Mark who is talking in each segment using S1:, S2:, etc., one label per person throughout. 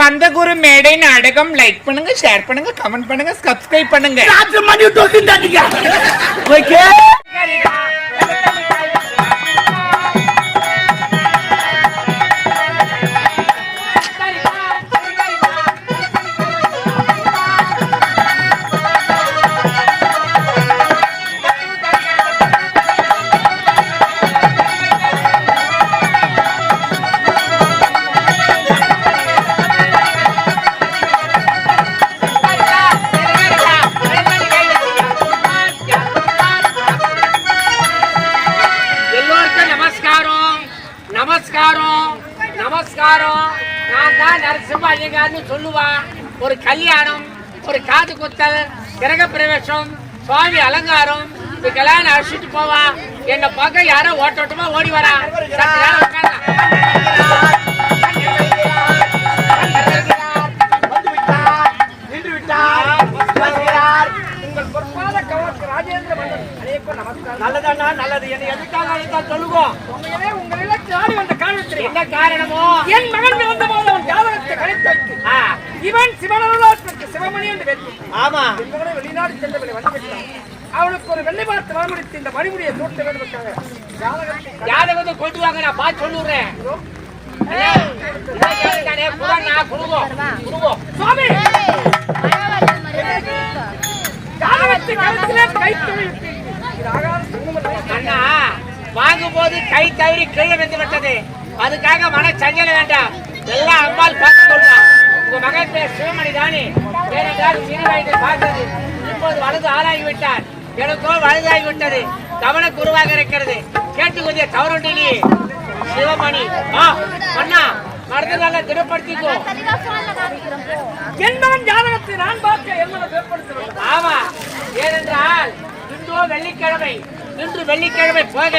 S1: கந்தகுரு மேடை நாடகம் லைக் பண்ணுங்க ஷேர் பண்ணுங்க கமெண்ட் பண்ணுங்க சப்ஸ்கிரைப் பண்ணுங்க.
S2: ஓகே
S3: நமஸ்காரம். நமஸ்காரம். நமஸ்காரம். நான் தான் நரசிம்ம ஐயங்கார்னு சொல்லுவா. ஒரு கல்யாணம் ஒரு காது குத்தல் கிரக பிரவேசம் சுவாமி அலங்காரம் இதுக்கெல்லாம் நான் அழைச்சிட்டு போவா. என்னை பார்க்க யாரோ ஓட்டோட்டமா ஓடி வரா. சற்று என் மகன் பிறந்த போது அவன் ஜாதகத்தை கணித்து இவன் சிவனருளாத்திற்கு சிவமணி என்று வெற்றி
S2: ஆமா.
S3: என்பவனை வெளிநாடு சென்றவனை வந்துவிட்டான் அவனுக்கு ஒரு வெள்ளை பார்த்து வரமுடித்து இந்த மணிமுடியை தூட்ட ஜாதகத்தை
S2: ஜாதகத்தை கொண்டு வாங்க நான் பார்த்து சொல்லுறேன்
S3: சுவாமி! ஜாதகத்தை கழுத்திலே கை தொழில்
S2: அண்ணா வாங்கும் போது கை தவறி கீழே வந்து விட்டது. அதுக்காக மன சஞ்சலம் வேண்டாம். எல்லாம் அம்மாள் பார்த்து கொள்வான் உங்க மகன் பேர் சிவமணி தானே? ஏனென்றால் சிறு வயதில் பார்த்தது. இப்போது வலது ஆளாகி விட்டார் எனக்கோ வலதாகி விட்டது கவன குருவாக இருக்கிறது. கேட்டு கொஞ்சம் தவறுண்டினி சிவமணி ஆ அண்ணா அடுத்த நாள திடப்படுத்திக்கோ.
S3: என் மகன் ஜாதகத்தை நான் பார்க்க என்பதை
S2: ஆமா ஏனென்றால் இன்றோ வெள்ளிக்கிழமை இன்று வெள்ளிக்கிழமை போக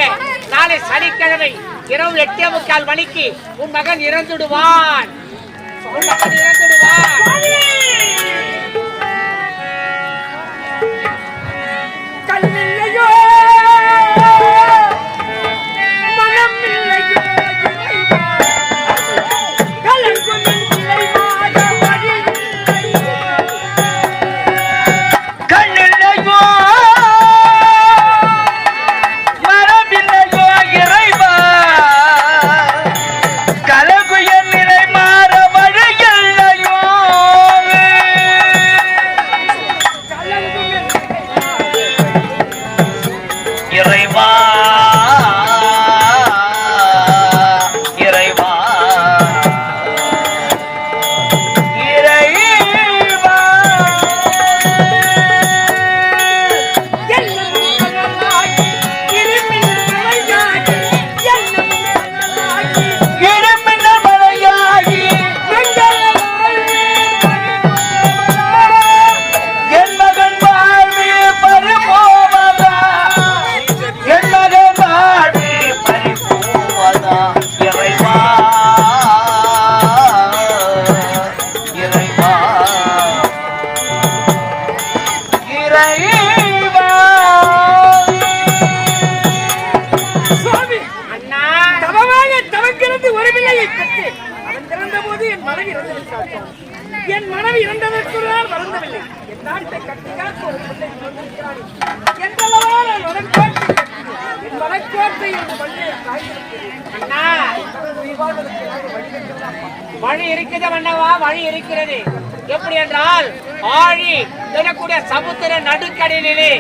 S2: நாளை சனிக்கிழமை இரவு எட்டே முக்கால் மணிக்கு உன் மகன் இறந்துடுவான். உன் மகன் இறந்துடுவான்.
S3: இறைவா மனைவி இறந்து விட்டாள் சுவாமி. என் மனைவி இறந்ததற்குள்ளால் வளர்ந்தவில்லை என் நாட்டை கட்டி காக்க ஒரு பிள்ளை. என்றளவா நான். என் என் பள்ளியை நான் வழி
S2: இருக்குது மன்னவா வழி இருக்கிறது. எப்படி என்றால் ஆழி எனக்கூடிய சமுத்திர நடுக்கடலிலே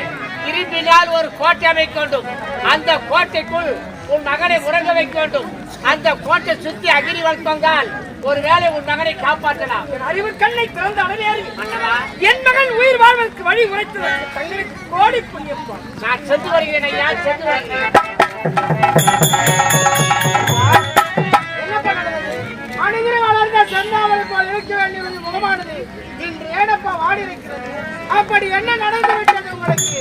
S2: இரும்பினால் ஒரு கோட்டை அமைக்க வேண்டும். அந்த கோட்டைக்குள் உன் மகனை உறங்க வைக்க வேண்டும். அந்த கோட்டை சுத்தி அகிரி வளர்த்தோங்கால் ஒருவேளை உன் மகனை காப்பாற்றலாம்.
S3: அறிவு கண்ணை திறந்த
S2: மன்னவா
S3: என் மகன் உயிர் வாழ்வதற்கு வழி உரைத்ததற்கு தங்களுக்கு கோடி புண்ணியப்பான்
S2: நான் சென்று வருகிறேன் ஐயா சென்று வருகிறேன்?
S3: அணுகிற வளர்ந்த செந்தாமரை போல் இருக்க வேண்டிய ஒரு முகமானது இன்று ஏனப்பா வாடி இருக்கிறது அப்படி என்ன நடந்து விட்டது உங்களுக்கு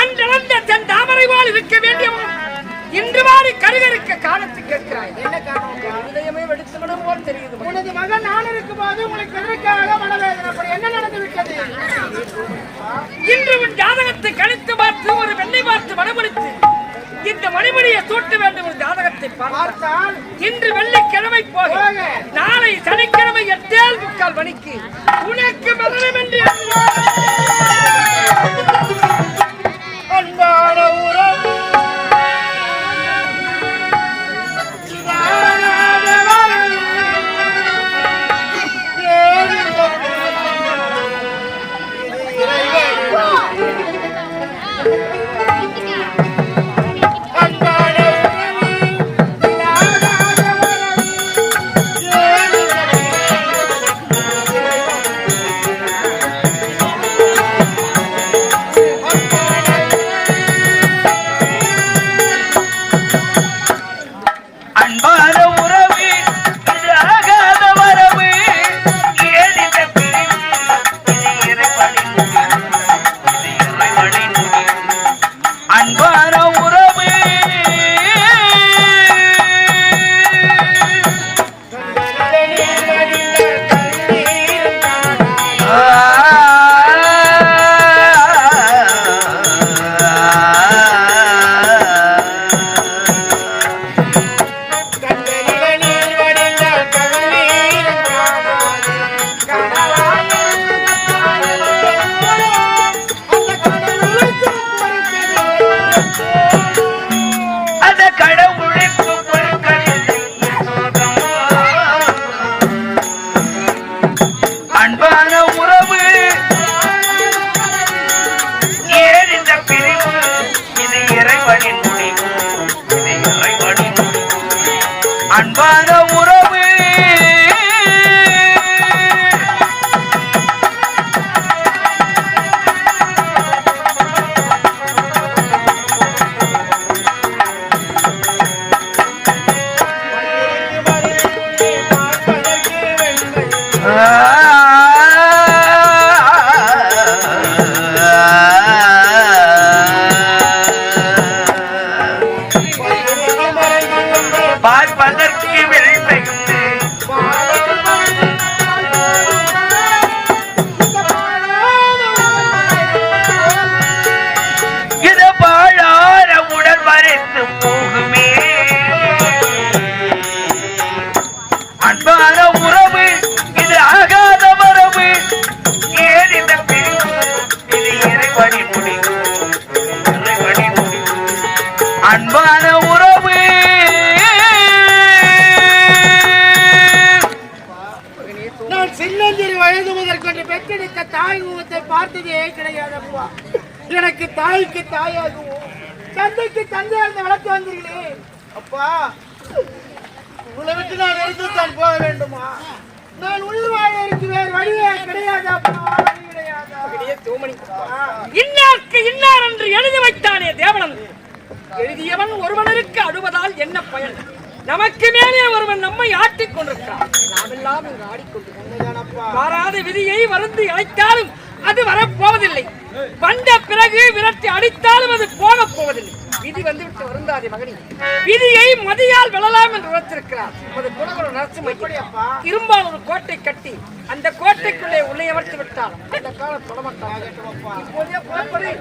S3: அன்றளந்த தாமரை போல் இருக்க வேண்டியவன் இன்று வாடி கருகருக்க காலத்து கேட்கிறாய். என்ன காரணம் இதயமே வெடித்து விடும் போல் தெரியுது உனது மகன் நான் இருக்கும் போது உங்களுக்கு எதற்காக மனவேதனை? அப்படி என்ன நடந்து விட்டது? இன்று உன் ஜாதகத்தை கணித்து பார்த்து ஒரு பெண்ணை பார்த்து மனமுடித்து இந்த மணிமணியை சூட்ட வேண்டும் என்ற ஜாதகத்தை
S4: பார்த்தால்
S3: இன்று வெள்ளிக்கிழமை போக. நாளை சனிக்கிழமை எட்டேல் முக்கால் மணிக்கு உனக்கு மரணம் என்று
S4: அன்பான உறவு முகத்தை பார்த்ததே கிடையாதப்பா எனக்கு தாய்க்கு தாயாகவும் தந்தைக்கு தந்தையாக வளர்த்து வந்தீர்களே. அப்பா உங்களை விட்டு நான் எடுத்து தான் போக வேண்டுமா? நான் உயிர் வாழ்வதற்கு வேறு வழியே கிடையாது வழி கிடையாதா.
S3: இன்னார்க்கு இன்னார் என்று எழுதி வைத்தானே தேவனன்? எழுதியவன் ஒருவனருக்கு அழுவதால் என்ன பயன்? நமக்கு மேலே ஒருவன் நம்மை ஆட்டிக் கொண்டிருக்கிறான். நாமெல்லாம் இங்கு
S4: உண்மைதானப்பா?
S3: வராத விதியை வருந்து அழைத்தாலும் அது வரப்போவதில்லை வந்த பிறகு விரட்டி அடித்தாலும் அது போகப் போவதில்லை. விதி வந்துவிட்டு வருந்தாதே மகனி. விதியை மதியால் வெல்லலாம் என்று உழைத்திருக்கிறார் நமது குலகுரு நரசிம்மப்படியப்பா இரும்பால் ஒரு கோட்டை கட்டி அந்த கோட்டைக்குள்ளே உள்ளே அமர்த்தி விட்டால் அந்த காலம் புறப்படு